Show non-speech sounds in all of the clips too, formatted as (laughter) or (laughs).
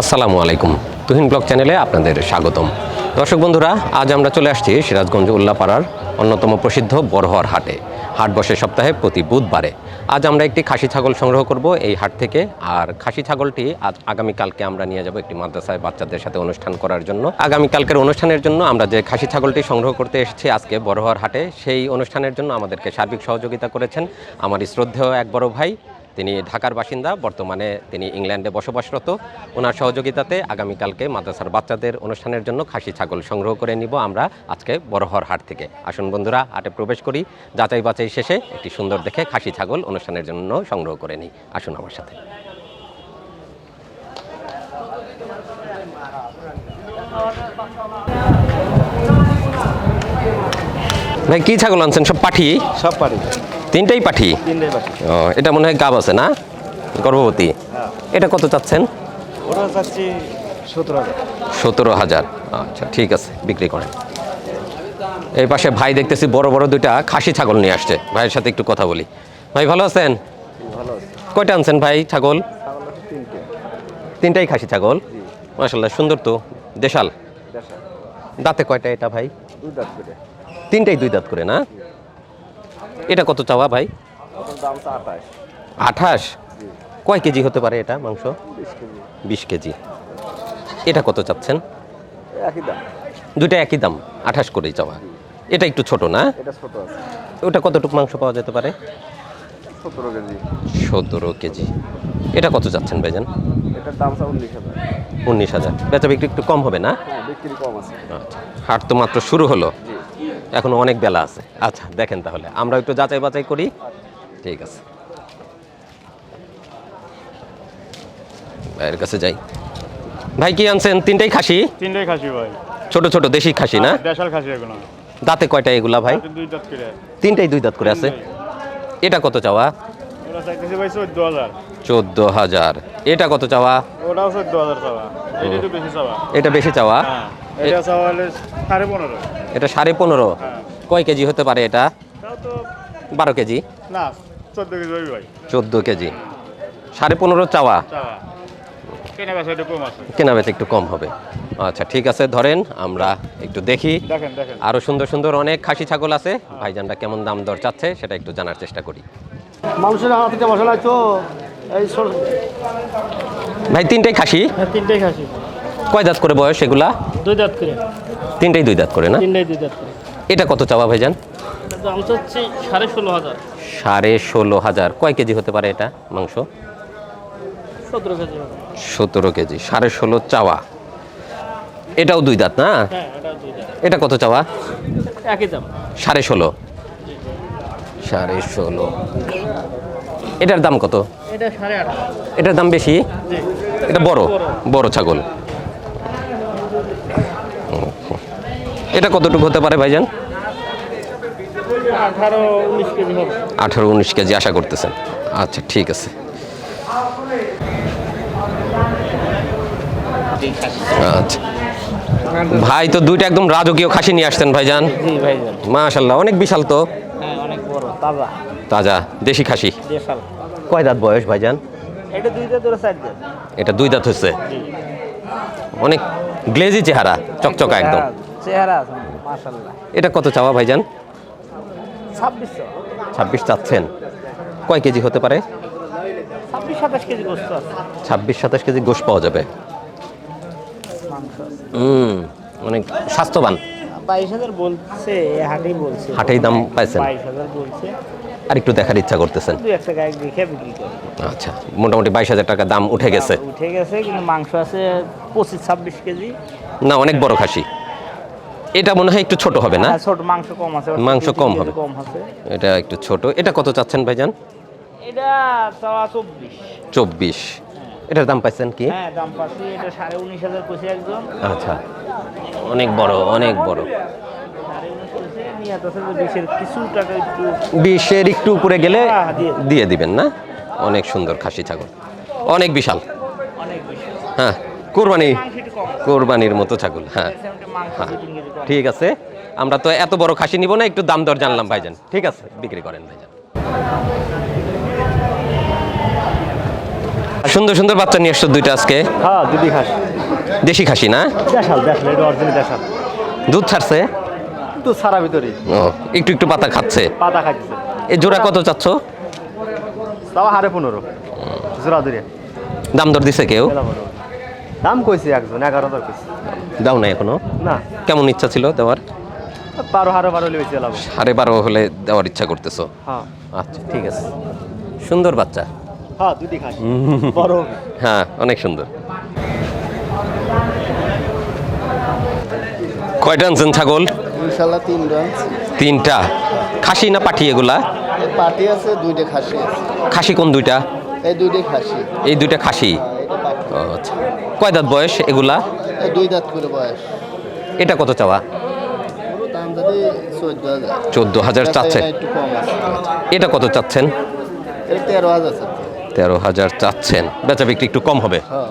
আসসালামু আলাইকুম। তুহিন ব্লগ চ্যানেলে আপনাদের স্বাগতম। দর্শক বন্ধুরা, আজ আমরা চলে আসছি সিরাজগঞ্জ উল্লাপাড়ার অন্যতম প্রসিদ্ধ বড়হর হাটে। হাট বসে সপ্তাহে প্রতি বুধবারে। আজ আমরা একটি খাসি ছাগল সংগ্রহ করব এই হাট থেকে। আর খাসি ছাগলটি আজ আগামীকালকে আমরা নিয়ে যাব একটি মাদ্রাসায় বাচ্চাদের সাথে অনুষ্ঠান করার জন্য। আগামীকালকের অনুষ্ঠানের জন্য আমরা যে খাসি ছাগলটি সংগ্রহ করতে এসেছি আজকে বড়হর হাটে, সেই অনুষ্ঠানের জন্য আমাদেরকে সার্বিক সহযোগিতা করেছেন আমার শ্রদ্ধেয় এক বড় ভাই তিনি ঢাকার বাসিন্দা, বর্তমানে তিনি ইংল্যান্ডে বসবাসরত। ওনার সহযোগিতাতে আগামীকালকে মাদ্রাসার বাচ্চাদের অনুষ্ঠানের জন্য খাসি ছাগল সংগ্রহ করে নিব আমরা আজকে বড়হর হাট থেকে। আসুন বন্ধুরা, হাটে প্রবেশ করি। যাচাই বাছাই শেষে একটি সুন্দর দেখে খাসি ছাগল অনুষ্ঠানের জন্য সংগ্রহ করে নিই। আসুন আমার সাথে। কি ছাগল আনছেন? সব পাঠি? সব পারি তিনটাই পাঠি? ও এটা মনে হয় গাব আছে না? গর্ভবতী। এটা কত চাচ্ছেন? সতেরো হাজার। আচ্ছা ঠিক আছে বিক্রি করেন। এই পাশে ভাই দেখতেছি বড় বড় দুইটা খাসি ছাগল নিয়ে আসছে। ভাইয়ের সাথে একটু কথা বলি। ভাই ভালো আছেন? কয়টা আনছেন ভাই ছাগল? তিনটাই খাসি ছাগল? মাসাল্লাহ সুন্দর তো। দেশাল? দাঁতে কয়টা এটা ভাই? দুই দাঁত করে। তিনটাই দুই দাঁত করে না? এটা কত চাওয়া ভাই? আঠাশ। কয় কেজি হতে পারে এটা মাংস? বিশ কেজি। এটা কত চাচ্ছেন? একই দাম। দুইটা একই দাম আঠাশ করেই চাওয়া। এটা একটু ছোট না? ওটা কতটুকু মাংস পাওয়া যেতে পারে? সতেরো কেজি। এটা কত যাচ্ছেন ভাইজান? উনিশ হাজার। বেচা বিক্রি একটু কম হবে না? হ্যাঁ আচ্ছা। হাট তো মাত্র শুরু হলো। এখনও অনেক বেলা আছে। আচ্ছা দেখেন তাহলে। আমরা একটু যাচাই বাছাই করি। ঠিক আছে। ভাইয়ের কাছে যাই। ভাই কি আনছেন? তিনটাই খাসি? তিনটাই খাসি ভাই। ছোট ছোট দেশি খাসি না? দেশাল খাসি এগুলো। দাঁতে কয়টা এগুলা ভাই? তিনটাই দুই দাঁত করে আছে। এটা কত চাওয়া? চোদ্দ হাজার। এটা কত চাওয়া? ওটাও চোদ্দ হাজার চাওয়া। এটা বেশি চাওয়া। এটা চাওয়া? হ্যাঁ এটা সাড়ে পনেরো। এটা সাড়ে পনেরো? হ্যাঁ। কয় কেজি হতে পারে এটা? বারো কেজি? না চোদ্দ কেজি ভাই। চোদ্দ কেজি। সাড়ে পনেরো চাওয়া? কেনা বেচা একটু কম হবে। আচ্ছা ঠিক আছে ধরেন আমরা একটু দেখি। আরও সুন্দর সুন্দর অনেক খাসি ছাগল আছে। ভাইজানটা কেমন দাম দর চাচ্ছে সেটা একটু জানার চেষ্টা করি। মানুষের হাত থেকে মশলা তো এই ভাই তিনটাই খাসি? হ্যাঁ তিনটাই খাসি। কয় দাঁত করে বয়স এগুলা? দুই দাঁত করে। তিনটাই দুই দাঁত করে না? তিনটাই দুই দাঁত করে। এটা কত চাওয়া ভাইজান? দাম হচ্ছে সাড়ে ষোলো হাজার। সাড়ে ষোলো হাজার। কয় কেজি হতে পারে এটা মাংস? সতেরো কেজি সতেরো কেজি সাড়ে ষোলো চাওয়া। এটাও দুই দাঁত না? হ্যাঁ এটা দুই দাঁত। এটা কত চাওয়া? একই দাম। সাড়ে ষোলো। সাড়ে ষোলো। এটার দাম কত? এটার দাম বেশি? এটা বড়? বড়। ছাগল। এটা কতটুকু হতে পারে ভাইজান? আঠারো উনিশ কেজি আশা করতেছেন। আচ্ছা ঠিক আছে। আচ্ছা। ভাই তো দুইটা একদম রাজকীয় খাসি নিয়ে আসতেন ভাইজান। মাশাল্লাহ অনেক বিশাল তো। তাজা। তাজা দেশি খাসি। কয় দাঁত বয়স ভাইজান? এটা দুই দাঁত ওরা চার দাঁত এটা দুই দাঁত হচ্ছে অনেক গ্লেজি চেহারা চকচকা একদম। চেহারা- এটা কত চাওয়া ভাইজান? ছাব্বিশশো। ছাব্বিশ চাচ্ছেন। কয় কেজি হতে পারে? ছাব্বিশ সাতাশ কেজি গোস্ত আছে। ছাব্বিশ কেজি গোশ পাওয়া যাবে। মাংস হুম অনেক স্বাস্থ্যবান। বাইশ হাজার বলছে হাটেই বলছে। হাটেই দাম পাইছেন? বাইশ হাজার বলছে। আর একটু দেখার ইচ্ছা করতেছেন? দুই একটা গায়ে দেখে বিক্রি করে। আচ্ছা মোটামুটি বাইশ হাজার টাকা দাম উঠে গেছে। উঠে গেছে কিন্তু মাংস আছে পঁচিশ ছাব্বিশ কেজি। না অনেক বড় খাসি। এটা মনে হয় একটু ছোট হবে না? হ্যাঁ, ছোট মাংস কম আছে মাংস কম হবে। কম আছে। এটা একটু ছোট। এটা কত চাচ্ছেন ভাইজান? এটা চব্বিশ। চব্বিশ। এটার দাম পাইছেন কি? হ্যাঁ দাম পাচ্ছি এটা সাড়ে উনিশ হাজার কইছে একজন আচ্ছা। অনেক বড় অনেক বড়। বিশের কিছু টাকা একটু উপরে গেলে হ্যাঁ, দিয়ে দিবেন না? অনেক সুন্দর খাসি ছাগল। অনেক বিশাল। হ্যাঁ কোরবানি কোরবানির মতো ছাগল হ্যাঁ। হ্যাঁ। ঠিক আছে। আমরা তো এত বড় খাসি নিব না একটু দাম দর জানলাম ভাইজান। ঠিক আছে বিক্রি করেন ভাইজান। সুন্দর সুন্দর বাচ্চা নিয়ে আসছো দুইটা আজকে। হ্যাঁ দুটি খাস। দেশি খাসি না? দেশাল দেশাল এটা অরিজিনাল দেশাল। দুধ ছাড়ছে? তো সারা ভিতরে ও একটু একটু পাতা খাচ্ছে। পাতা খাইতেছে এই জোড়া কত চাচ্ছ? তাও হারে পনেরো। জোড়া দূরে দাম দর দিছে কেউ? দাম কইছে একজন এগারো হাজার কইছে। দাও না এখনও। না। কেমন ইচ্ছা ছিল দেওয়ার? বারো হারো বারো হলে বেশি লাভ সাড়ে বারো হলে দেওয়ার ইচ্ছা করতেছো? হ্যাঁ। আচ্ছা ঠিক আছে। সুন্দর বাচ্চা। হ্যাঁ দুটি খাস বড় হ্যাঁ অনেক সুন্দর। কয়টা আনছেন ছাগল? ইনশাল্লাহ তিন রাঞ্চ তিনটা। খাসি না পাঠি এগুলা? পাটি আছে দুইটা খাসি আছে। খাসি কোন দুইটা? এই দুইটাই খাসি। এই দুইটা খাসি? ও, আচ্ছা। কয় দাঁত বয়স এগুলা? দুই দাঁত করে বয়স। এটা কত চাওয়া? পুরো দাম যদি চোদ্দ হাজার। চোদ্দ হাজার চাচ্ছে এটা কত চাচ্ছেন? তেরো হাজার আছে তেরো হাজার চাচ্ছেন। বেচা বিক্রি একটু কম হবে। হ্যাঁ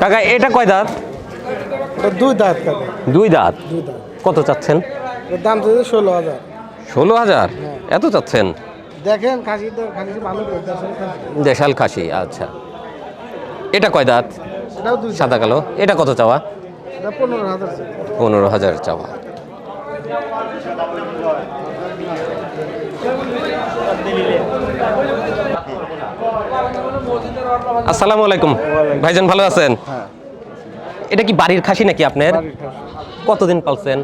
কাকা এটা কয় দাঁত? দুই দাঁত কাকা। দুই দাঁত? কত চাচ্ছেন? দাম তো ষোলো হাজার। ষোলো হাজার? এত চাচ্ছেন? দেখেন খাসি দেশাল খাসি। আচ্ছা। এটা কয় দাঁত। সাদা কালো। এটা কত চাওয়া? পনেরো হাজার চাওয়া। আসসালামু আলাইকুম। ভাইজান ভালো আছেন? এটা কি বাড়ির খাসি নাকি আপনার? কতদিন পালছেন?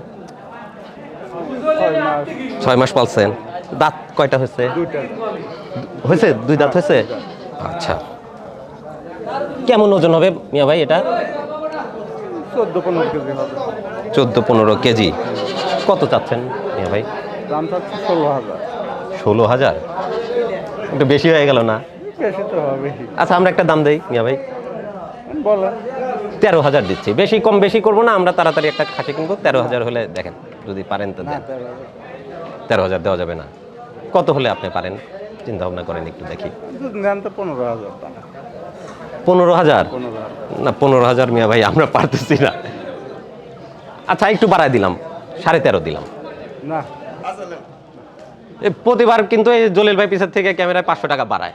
ছয় মাস। পালছেন। দাঁত কয়টা হয়েছে? হয়েছে? দুই দাঁত হয়েছে? আচ্ছা। কেমন ওজন হবে মিয়া ভাই এটা? চোদ্দ পনেরো কেজি হবে। চোদ্দ পনেরো কেজি। কত চাচ্ছেন ভাই? দাম চাচ্ছে ষোলো হাজার। ষোলো হাজার? একটু বেশি হয়ে গেল না? বেশি তো হবে। আচ্ছা আমরা একটা দাম দেই মিয়া ভাই। তেরো হাজার দিচ্ছি। বেশি কম বেশি করব না আমরা তাড়াতাড়ি একটা খাসি কিনবো। তেরো হাজার হলে দেখেন যদি পারেন তো দেন। তেরো হাজার। দেওয়া যাবে না। কত হলে আপনি পারেন? চিন্তা ভাবনা করেন একটু দেখি। পনেরো হাজার পনেরো হাজার? না পনেরো হাজার মিয়া ভাই আমরা পারতেছি না। আচ্ছা একটু বাড়ায় দিলাম। সাড়ে তেরো দিলাম। না। প্রতিবার কিন্তু এই জলিল ভাই পিছের থেকে ক্যামেরায় পাঁচশো টাকা বাড়ায়।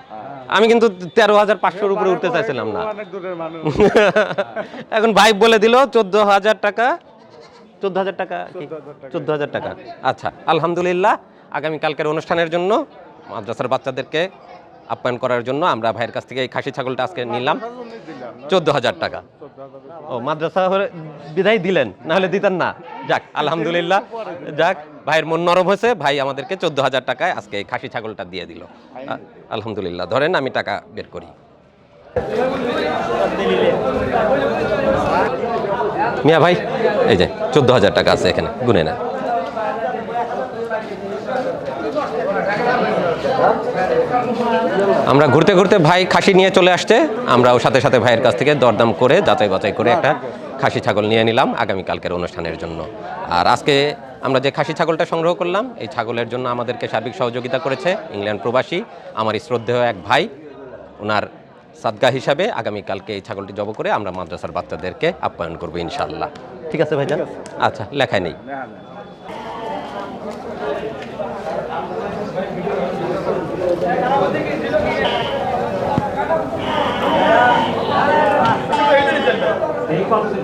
আমি কিন্তু তেরো হাজার পাঁচশোর উপরে উঠতে চাইছিলাম না। (laughs) এখন ভাই বলে দিল চোদ্দ হাজার টাকা। চোদ্দ হাজার টাকা চোদ্দ হাজার টাকা। আচ্ছা আলহামদুলিল্লাহ। আগামী কালকের অনুষ্ঠানের জন্য মাদ্রাসার বাচ্চাদেরকে আপ্যায়ন করার জন্য আমরা ভাইয়ের কাছ থেকে এই খাসি ছাগলটা আজকে নিলাম। চোদ্দ হাজার টাকা। ও, মাদ্রাসা হলে বিদায় দিলেন না হলে দিতেন না। যাক, আলহামদুলিল্লাহ। যাক, ভাইয়ের মন নরম হয়েছে, ভাই আমাদেরকে চোদ্দ হাজার টাকায় আজকে এই খাসি ছাগলটা দিয়ে দিল। আলহামদুলিল্লাহ। ধরেন, আমি টাকা বের করি। মিয়া ভাই, এই যে চোদ্দ হাজার টাকা আছে এখানে, গুনে নেন। আমরা ঘুরতে ঘুরতে ভাই খাসি নিয়ে চলে আসছে। আমরাও সাথে সাথে ভাইয়ের কাছ থেকে দরদাম করে যাচাই বাছাই করে একটা খাসি ছাগল নিয়ে নিলাম আগামীকালকের অনুষ্ঠানের জন্য। আর আজকে আমরা যে খাসি ছাগলটা সংগ্রহ করলাম এই ছাগলের জন্য আমাদেরকে সার্বিক সহযোগিতা করেছে ইংল্যান্ড প্রবাসী আমার শ্রদ্ধেয় এক ভাই। ওনার সাদগা হিসাবে আগামীকালকে এই ছাগলটি জব করে আমরা মাদ্রাসার বাচ্চাদেরকে আপ্যায়ন করব ইনশাল্লাহ ঠিক আছে ভাইজান। আচ্ছা লেখায় নেই।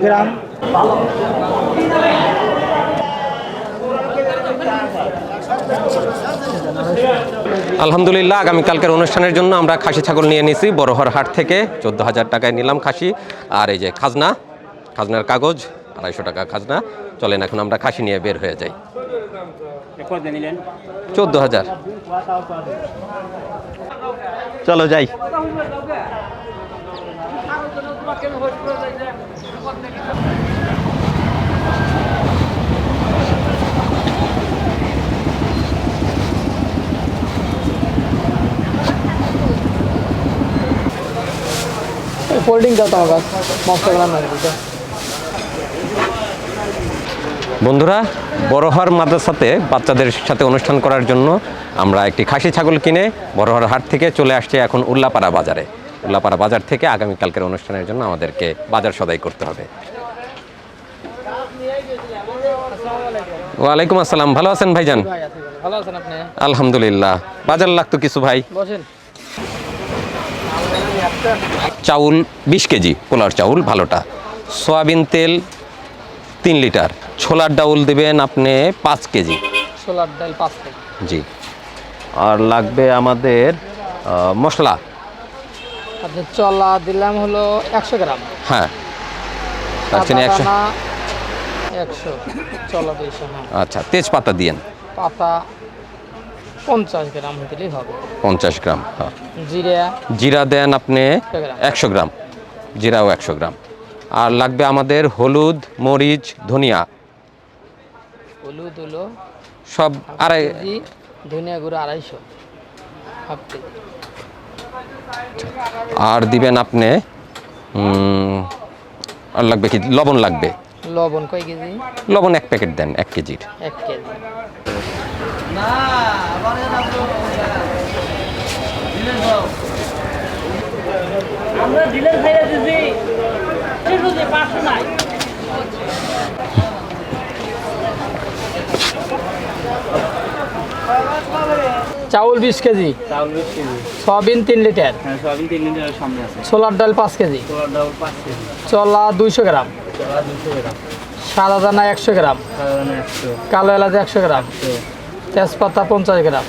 গ্রাম। আলহামদুলিল্লাহ আগামীকালকের অনুষ্ঠানের জন্য আমরা খাসি ছাগল নিয়ে নিয়েছি বড়হর হাট থেকে চোদ্দ হাজার টাকায় নিলাম খাসি। আর এই যে খাজনা খাজনার কাগজ আড়াইশো টাকা খাজনা। চলেন এখন আমরা খাসি নিয়ে বের হয়ে যাই। চোদ্দ হাজার চলো যাই। বন্ধুরা বড়হর মাদ্রাসাতে বাচ্চাদের সাথে অনুষ্ঠান করার জন্য আমরা একটি খাসি ছাগল কিনে বড়হর হাট থেকে চলে আসছি এখন উল্লাপাড়া বাজারে। উল্লাপাড়া বাজার থেকে আগামীকালকের অনুষ্ঠানের জন্য আমাদেরকে বাজার সদাই করতে হবে। ওয়ালাইকুম আসসালাম। ভালো আছেন ভাইজান। ভালো। আছেন আপনি? আলহামদুলিল্লাহ। বাজার লাগতো কিছু ভাই? বসেন। চাউল বিশ কেজি পোলার চাউল ভালোটা। সয়াবিন তেল তিন লিটার। ছোলার ডাউল দেবেন আপনি পাঁচ কেজি। ছোলার ডাল পাঁচ কেজি। জি। আর লাগবে আমাদের মশলা। আপনি চলা দিলাম হলো একশো গ্রাম। হ্যাঁ। একশো একশো চলা দুইশো হ্যাঁ। আচ্ছা তেজপাতা দিয়েন। পাতা পঞ্চাশ গ্রাম দিলেই হবে। পঞ্চাশ গ্রাম হ্যাঁ। জিরা জিরা দেন আপনি একশো গ্রাম। জিরাও একশো গ্রাম। আর লাগবে আমাদের হলুদ মরিচ ধনিয়া। হলুদ হলো সব আড়াই ধনিয়া গুঁড়ো আড়াইশো। Half KG. আর দিবেন আপনি আর লাগবে কি? লবণ লাগবে। লবণ কয় কেজি? লবণ এক প্যাকেট দেন এক কেজির। এক কেজি। আমরা ডিলার খাইয়া দিছি পাঁচশো নাই চাউল বিশ কেজি। চাউল বিশ কেজি। সয়াবিন তিন লিটার। হ্যাঁ সয়াবিন তিন লিটারের সামনে আছে। ছোলার ডাল পাঁচ কেজি। ছোলার ডাউল পাঁচ কেজি। চলা দুইশো গ্রাম। চলা দুশো গ্রাম। সাদা দানা একশো গ্রাম। কালো এলাচ একশো গ্রাম। তেজপাতা পঞ্চাশ গ্রাম।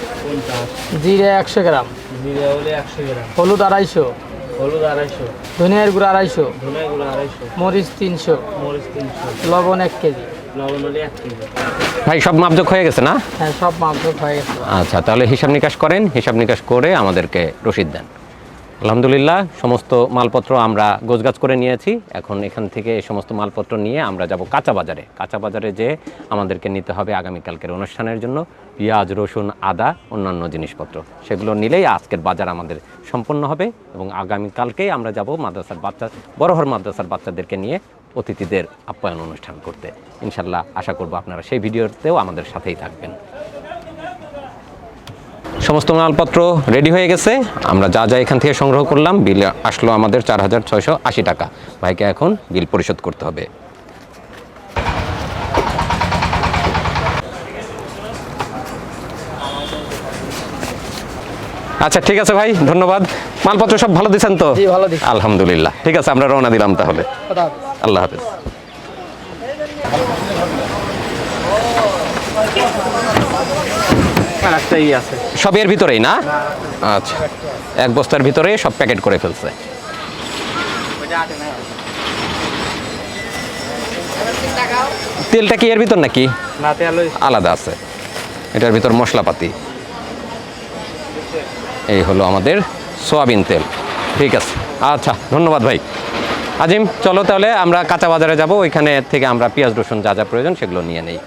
জিরে একশো গ্রাম। জিরা একশো গ্রাম। হলুদ আড়াইশো। হলুদ আড়াইশো। ধনিয়ার গুঁড়ো আড়াইশো। মরিচ তিনশো। লবণ এক কেজি। ভাই সব মাপজোক হয়ে গেছে না? হ্যাঁ সব মাপজোক হয়ে গেছে। আচ্ছা তাহলে হিসাব নিকাশ করেন হিসাব নিকাশ করে আমাদেরকে রসিদ দেন। আলহামদুলিল্লাহ সমস্ত মালপত্র আমরা গোছগাছ করে নিয়েছি। এখন এখান থেকে এই সমস্ত মালপত্র নিয়ে আমরা যাব কাঁচা বাজারে। কাঁচা বাজারে যে আমাদেরকে নিতে হবে আগামীকালকের অনুষ্ঠানের জন্য পেঁয়াজ রসুন আদা অন্যান্য জিনিসপত্র। সেগুলো নিলেই আজকের বাজার আমাদের সম্পন্ন হবে এবং আগামীকালকেই আমরা যাব মাদ্রাসার বাচ্চা বড়হর মাদ্রাসার বাচ্চাদেরকে নিয়ে অতিথিদের আপ্যায়ন অনুষ্ঠান করতে। ইনশাল্লাহ আশা করব আপনারা সেই ভিডিওতেও আমাদের সাথেই থাকবেন। সমস্ত মালপত্র রেডি হয়ে গেছে। আমরা যা যা এখান থেকে সংগ্রহ করলাম বিল আসলো আমাদের চার হাজার ছয়শো আশি টাকা। ভাইকে এখন বিল পরিশোধ করতে হবে। আচ্ছা ঠিক আছে ভাই ধন্যবাদ। মালপত্র সব ভালো দিচ্ছেন তো। আলহামদুলিল্লাহ। ঠিক আছে আমরা রওনা দিলাম তাহলে। আল্লাহ হাফেজ। সব এর ভিতরেই না? আচ্ছা। এক বস্তার ভিতরে সব প্যাকেট করে ফেলছে। তেলটা কি এর ভিতর নাকি? আলাদা আছে। এটার ভিতর মশলাপাতি। এই হলো আমাদের সোয়াবিন তেল। ঠিক আছে। আচ্ছা ধন্যবাদ ভাই। আজিম চলো তাহলে আমরা কাঁচা বাজারে যাব। ওইখানে থেকে আমরা পেঁয়াজ রসুন যা যা প্রয়োজন সেগুলো নিয়ে নেই।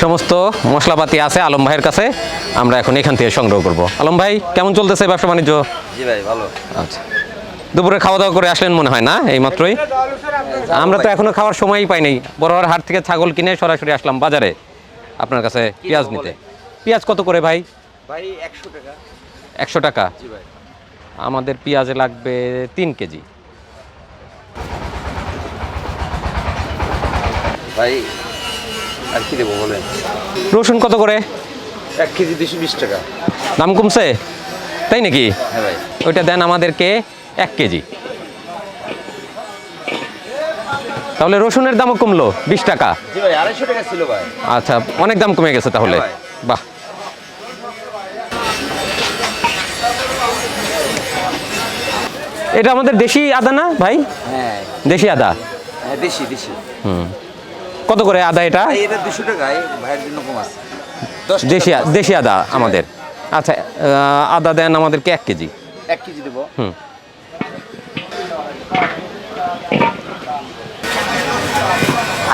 সমস্ত মশলাপাতি আছে আলম ভাইয়ের কাছে। আমরা এখন এখান থেকে সংগ্রহ করব। আলম ভাই কেমন চলতেছে ব্যবসা বাণিজ্য? জি ভাই ভালো। আচ্ছা। দুপুরে খাওয়া দাওয়া করে আসলেন মনে হয় না এই মাত্রই? আমরা তো এখনও খাওয়ার সময়ই পাই নাই। বড়োয়ার হাট থেকে ছাগল কিনে সরাসরি আসলাম বাজারে। আপনার কাছে পেঁয়াজ নিতে। পেঁয়াজ কত করে ভাই? ভাই একশো টাকা। একশো টাকা? আমাদের পেঁয়াজ লাগবে তিন কেজি। ভাই আর কি দেবো বলেন? রসুন কত করে? এক কেজি দুশো বিশ টাকা। দাম কমছে? তাই নাকি? হ্যাঁ ভাই। ওইটা দেন আমাদেরকে এক কেজি। তাহলে রসুনের দামও কমলো বিশ টাকা। জি ভাই আড়াইশো টাকা ছিল ভাই। আচ্ছা অনেক দাম কমে গেছে তাহলে। হ্যাঁ বাহ। এটা আমাদের দেশি আদা না ভাই? হ্যাঁ। দেশি আদা? হ্যাঁ দেশি দেশি। হুম। কত করে আদা এটা? এটা দুশো টাকায় ভাইয়ের জন্য কম আছে। দেশি আদা আমাদের। আচ্ছা আদা দেন আমাদেরকে এক কেজি। এক কেজি দেবো। হুম।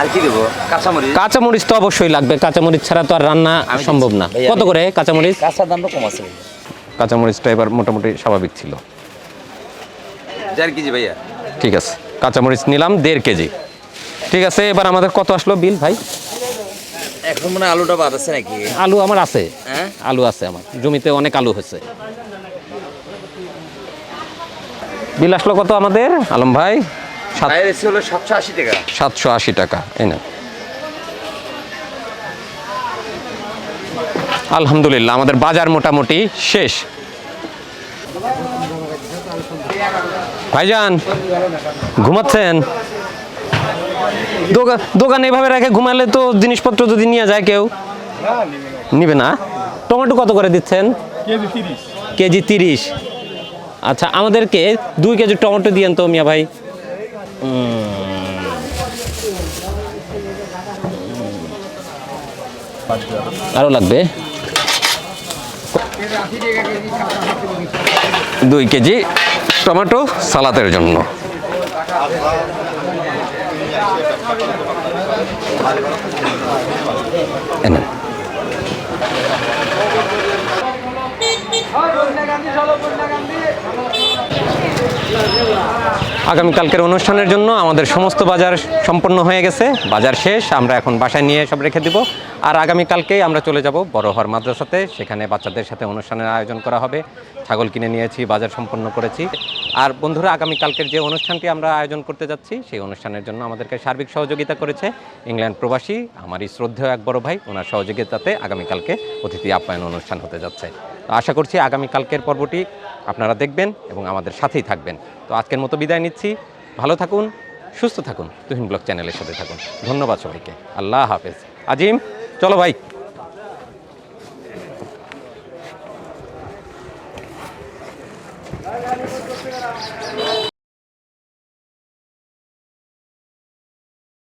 আর কি দেবো? কাঁচামরিচ। কাঁচামরিচ তো অবশ্যই লাগবে। কাঁচামরিচ ছাড়া তো আর রান্না সম্ভব না। কত করে কাঁচামরিচ? কম আছে। কাঁচামরিচটা এবার মোটামুটি স্বাভাবিক ছিল। চার কেজি ভাইয়া। ঠিক আছে। কাঁচামরিচ নিলাম দেড় কেজি। ঠিক আছে এবার আমাদের কত আসলো বিল ভাই? এখন মানে আলুটা বাদ আছে নাকি? আলু আমার আছে। হ্যাঁ? আলু আছে আমার। জমিতে অনেক আলু হয়েছে। বিল আসলো কত আমাদের? আলম ভাই সাতশো আশি টাকা। এই না আলহামদুলিল্লাহ আমাদের বাজার মোটামুটি শেষ। ভাইজান ঘুমাচ্ছেন? দোকান দোকান এভাবে রেখে ঘুমালে তো জিনিসপত্র যদি নিয়ে যায় কেউ? নিবে না? টমেটো কত করে দিচ্ছেন? কেজি তিরিশ। আচ্ছা আমাদেরকে দুই কেজি টমেটো দিয়েন তো মিয়া ভাই। আরও লাগবে? দুই কেজি টমেটো সালাতের জন্য। என்ன? আগামীকালকের অনুষ্ঠানের জন্য আমাদের সমস্ত বাজার সম্পন্ন হয়ে গেছে। বাজার শেষ, আমরা এখন বাসায় নিয়ে সব রেখে দিব। আর আগামীকালকেই আমরা চলে যাব বড়হর মাদ্রাসাতে, সেখানে বাচ্চাদের সাথে অনুষ্ঠানের আয়োজন করা হবে। ছাগল কিনে নিয়েছি, বাজার সম্পন্ন করেছি। আর বন্ধুরা, আগামীকালকের যে অনুষ্ঠানটি আমরা আয়োজন করতে যাচ্ছি, সেই অনুষ্ঠানের জন্য আমাদেরকে সার্বিক সহযোগিতা করেছে ইংল্যান্ড প্রবাসী, আমারই শ্রদ্ধেয় এক বড় ভাই। ওনার সহযোগিতাতে আগামীকালকে অতিথি আপ্যায়ন অনুষ্ঠান হতে যাচ্ছে। আশা করছি আগামীকালকের পর্বটি আপনারা দেখবেন এবং আমাদের সাথেই থাকবেন। তো আজকের মতো বিদায় নিচ্ছি। ভালো থাকুন, সুস্থ থাকুন, তুহিন ব্লগ চ্যানেলের সাথে থাকুন। ধন্যবাদ সবাইকে। আল্লাহ হাফেজ। আজিম, চলো ভাই।